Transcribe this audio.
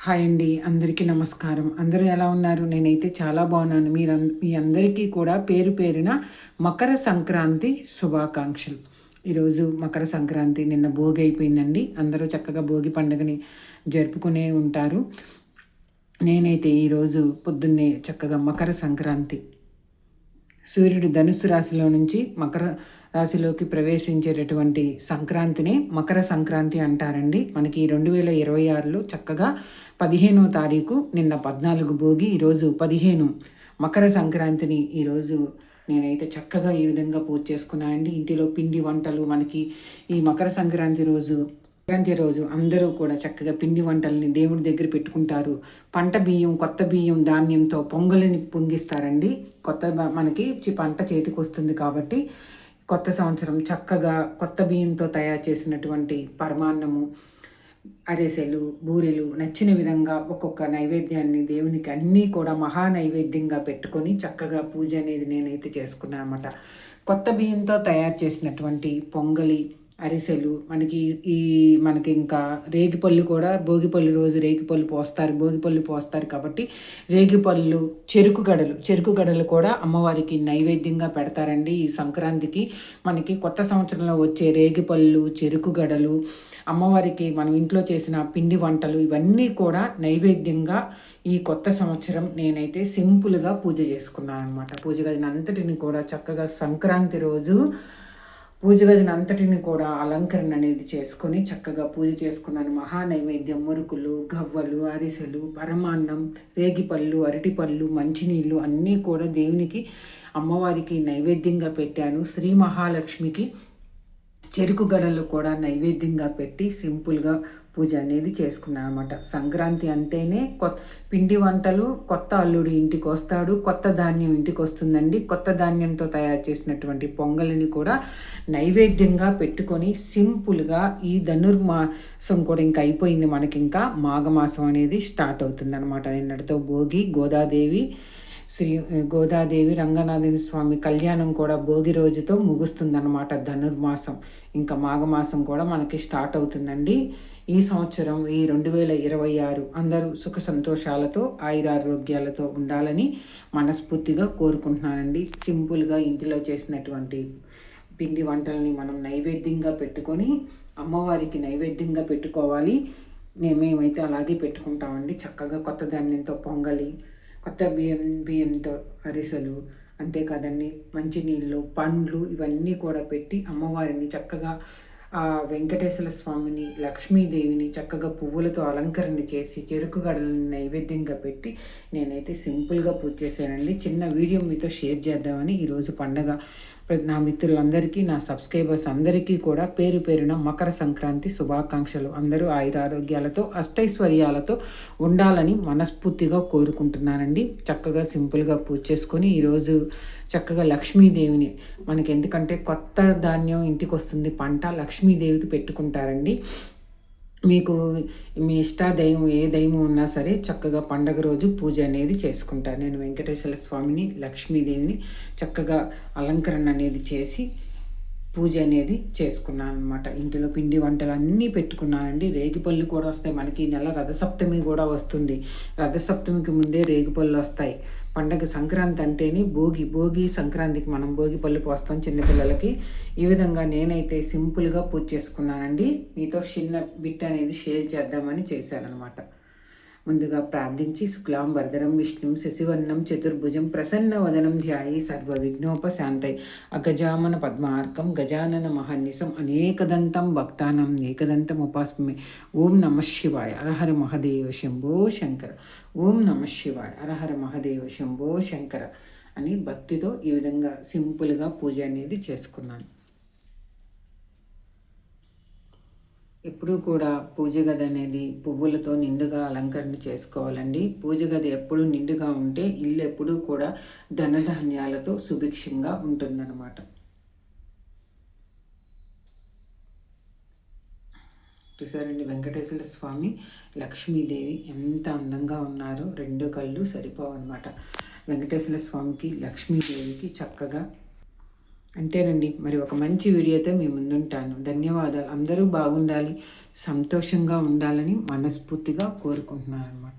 Hi అండి అందరికీ నమస్కారం. అందరూ ఎలా ఉన్నారు? నేనైతే చాలా బాగున్నాను. మీరు మీ అందరికీ కూడా పేరు పేరున మకర సంక్రాంతి శుభాకాంక్షలు. ఈరోజు మకర సంక్రాంతి నిన్న భోగి అయిపోయిందండి. అందరూ చక్కగా భోగి పండుగని జరుపుకునే ఉంటారు. నేనైతే ఈరోజు పొద్దున్నే చక్కగా మకర సంక్రాంతి సూర్యుడు ధనుసు రాశిలో నుంచి మకర రాశిలోకి ప్రవేశించేటటువంటి సంక్రాంతిని మకర సంక్రాంతి అంటారండి. మనకి రెండు వేల ఇరవై ఆరులో చక్కగా పదిహేనో తారీఖు నిన్న పద్నాలుగు భోగి ఈరోజు పదిహేను. మకర సంక్రాంతిని ఈరోజు నేనైతే చక్కగా ఈ విధంగా పూజ చేసుకున్నానండి. ఇంటిలో పిండి వంటలు మనకి ఈ మకర సంక్రాంతి రోజు సంక్రాంతి రోజు అందరూ కూడా చక్కగా పిండి వంటల్ని దేవుడి దగ్గర పెట్టుకుంటారు. పంట బియ్యం కొత్త బియ్యం ధాన్యంతో పొంగలిని పొంగిస్తారండి. కొత్త మనకి పంట చేతికి వస్తుంది కాబట్టి కొత్త సంవత్సరం చక్కగా కొత్త బియ్యంతో తయారు చేసినటువంటి పరమాన్నము అరిసెలు బూరెలు నచ్చిన విధంగా ఒక్కొక్క నైవేద్యాన్ని దేవునికి అన్నీ కూడా మహా నైవేద్యంగా పెట్టుకొని చక్కగా పూజ అనేది నేనైతే చేసుకున్నాను అనమాట కొత్త బియ్యంతో తయారు చేసినటువంటి పొంగలి అరిసెలు మనకి ఈ మనకి ఇంకా రేగిపళ్ళు కూడా భోగిపళ్ళు రోజు రేగిపళ్ళు పోస్తారు భోగిపళ్ళు పోస్తారు కాబట్టి రేగిపళ్ళు చెరుకు గడలు చెరుకు గడలు కూడా అమ్మవారికి నైవేద్యంగా పెడతారండి. ఈ సంక్రాంతికి మనకి కొత్త సంవత్సరంలో వచ్చే రేగిపళ్ళు చెరుకు గడలు అమ్మవారికి మనం ఇంట్లో చేసిన పిండి వంటలు ఇవన్నీ కూడా నైవేద్యంగా ఈ కొత్త సంవత్సరం నేనైతే సింపుల్గా పూజ చేసుకున్నాను అనమాట పూజ గదిని అంతటిని కూడా చక్కగా సంక్రాంతి రోజు పూజ గదిని అంతటిని కూడా అలంకరణ అనేది చేసుకొని చక్కగా పూజ చేసుకున్నాను. మహా నైవేద్యం మురుకులు గవ్వలు అరిసెలు పరమాన్నం రేగిపళ్ళు అరటిపళ్ళు మంచినీళ్ళు అన్నీ కూడా దేవునికి అమ్మవారికి నైవేద్యంగా పెట్టాను. శ్రీ మహాలక్ష్మికి చెరుకు గడలు కూడా నైవేద్యంగా పెట్టి సింపుల్గా పూజ అనేది చేసుకున్నాను అనమాట సంక్రాంతి అంటేనే కొత్త పిండి వంటలు కొత్త అల్లుడు ఇంటికి వస్తాడు కొత్త ధాన్యం ఇంటికి వస్తుందండి కొత్త ధాన్యంతో తయారు చేసినటువంటి పొంగలిని కూడా నైవేద్యంగా పెట్టుకొని సింపుల్గా ఈ ధనుర్మాసం కూడా ఇంకా అయిపోయింది మనకి ఇంకా మాఘమాసం అనేది స్టార్ట్ అవుతుంది అనమాట నిన్నటితో భోగి గోదాదేవి శ్రీ గోదాదేవి రంగనాథని స్వామి కళ్యాణం కూడా భోగి రోజుతో ముగుస్తుందన్నమాట ధనుర్మాసం. ఇంకా మాఘమాసం కూడా మనకి స్టార్ట్ అవుతుందండి. ఈ సంవత్సరం ఈ రెండు వేల ఇరవై ఆరు అందరూ సుఖ సంతోషాలతో ఆయురారోగ్యాలతో ఉండాలని మనస్ఫూర్తిగా కోరుకుంటున్నానండి. సింపుల్గా ఇంటిలో చేసినటువంటి పిండి వంటల్ని మనం నైవేద్యంగా పెట్టుకొని అమ్మవారికి నైవేద్యంగా పెట్టుకోవాలి. మేమైతే అలాగే పెట్టుకుంటామండి. చక్కగా కొత్త ధాన్యంతో పొంగలి కొత్త బియ్యం బియ్యంతో అరిసెలు అంతేకాదండి మంచినీళ్ళు పండ్లు ఇవన్నీ కూడా పెట్టి అమ్మవారిని చక్కగా ఆ వెంకటేశ్వర స్వామిని లక్ష్మీదేవిని చక్కగా పువ్వులతో అలంకరణ చేసి చెరుకు గడలను నైవేద్యంగా పెట్టి నేనైతే సింపుల్గా పూజ చేశానండి. చిన్న వీడియో మీతో షేర్ చేద్దామని ఈరోజు పండగ నా మిత్రులందరికీ నా సబ్స్క్రైబర్స్ అందరికీ కూడా పేరు పేరున మకర సంక్రాంతి శుభాకాంక్షలు. అందరూ ఆయురారోగ్యాలతో అష్టైశ్వర్యాలతో ఉండాలని మనస్ఫూర్తిగా కోరుకుంటున్నానండి. చక్కగా సింపుల్గా పూజ చేసుకొని ఈరోజు చక్కగా లక్ష్మీదేవిని మనకి ఎందుకంటే కొత్త ధాన్యం ఇంటికి వస్తుంది పంట లక్ష్మీదేవికి పెట్టుకుంటారండి. మీకు మీ ఇష్ట దైవం ఏ దైవం ఉన్నా సరే చక్కగా పండగ రోజు పూజ అనేది చేసుకుంటాను నేను వెంకటేశ్వర స్వామిని లక్ష్మీదేవిని చక్కగా అలంకరణ అనేది చేసి పూజ అనేది చేసుకున్నాను అనమాట ఇంటిలో పిండి వంటలు అన్నీ పెట్టుకున్నానండి. రేగిపళ్ళు కూడా వస్తాయి. మనకి నెల రథసప్తమి కూడా వస్తుంది. రథసప్తమికి ముందే రేగిపళ్ళు వస్తాయి. పండగ సంక్రాంతి అంటేనే భోగి భోగి సంక్రాంతికి మనం భోగి పళ్ళు పోస్తాం చిన్నపిల్లలకి. ఈ విధంగా నేనైతే సింపుల్గా పూజ చేసుకున్నానండి. మీతో చిన్న బిట్ అనేది షేర్ చేద్దామని చేశానమాట ముందుగా ప్రార్థించి శుక్లాం వరదరం విష్ణుం శశివర్ణం చతుర్భుజం ప్రసన్న వదనం ధ్యాయి సర్వ విఘ్నోపశాంతై అగజామన పద్మార్కం గజానన మహర్నిశం అనేకదంతం భక్తానం ఏకదంతం ఉపాస్మే. ఓం నమ శివాయ అరహర మహదేవ శంభో శంకర. ఓం నమ శివాయ అరహర మహదేవ శంభో శంకర అని భక్తితో ఈ విధంగా సింపుల్గా పూజ అనేది చేసుకున్నాను. ఎప్పుడూ కూడా పూజ గది అనేది పువ్వులతో నిండుగా అలంకరణ చేసుకోవాలండి. పూజ గది ఎప్పుడు నిండుగా ఉంటే ఇల్లు ఎప్పుడూ కూడా ధనధాన్యాలతో సుభిక్షంగా ఉంటుందన్నమాట. చూసారండి వెంకటేశ్వర స్వామి లక్ష్మీదేవి ఎంత అందంగా ఉన్నారో రెండు కళ్ళు సరిపోవన్నమాట. వెంకటేశ్వర స్వామికి లక్ష్మీదేవికి చక్కగా అంతేనండి. మరి ఒక మంచి వీడియోతో మీ ముందుంటాను. ధన్యవాదాలు. అందరూ బాగుండాలి సంతోషంగా ఉండాలని మనస్ఫూర్తిగా కోరుకుంటున్నాను అనమాట